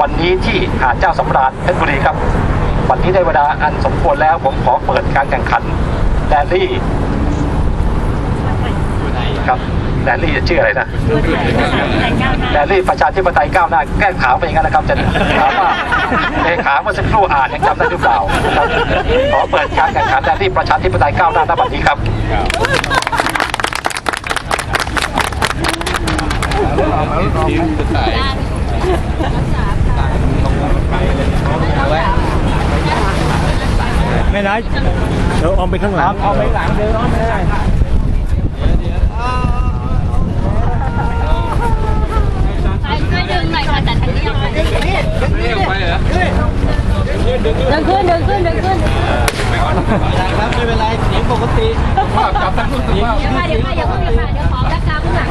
วันนี้ที่หาดเจ้าสำราญเพชรบุรีครับ วันนี้ได้เวลาอันสมควรแล้วผมขอเปิดการแข่งขันแรลลี่ครับแรลลี่ชื่ออะไรนะแรลลี่ประชาธิปไตยก้าวหน้าแกล้งถามไปอย่างนั้นนะครับจะถามว่าเลขาเมื่อสักครู่อ่านยังจำได้หรือเปล่าครับขอเปิดการแข่งขันแรลลี่ประชาธิปไตยก้าวหน้าณบัดนี้ครับ ไม่นะเดี๋ยวออมไปข้างหลังออมไปหลังเดินออมไม่ได้ช่วยดึงหน่อยค่ะแต่ทางนี้ยังไม่ดึงขึ้นดึงขึ้นดึงขึ้นครับไม่เป็นไรเสียงปกติเดี๋ยวค่ะเดี๋ยวค่ะอย่าเพิ่งอย่าเพิ่งเดี๋ยวขอแบ็คกราวด์ข้างหลัง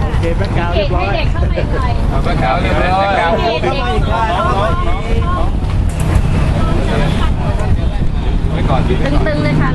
โอเคแบ็คกราวด์เด็เรียกบร้อยให้เด็กเข้าไปหน่อยก็ขาวเรียบร้อย ก่อนยืนไว้ก่อน ตึงๆเลยค่ะ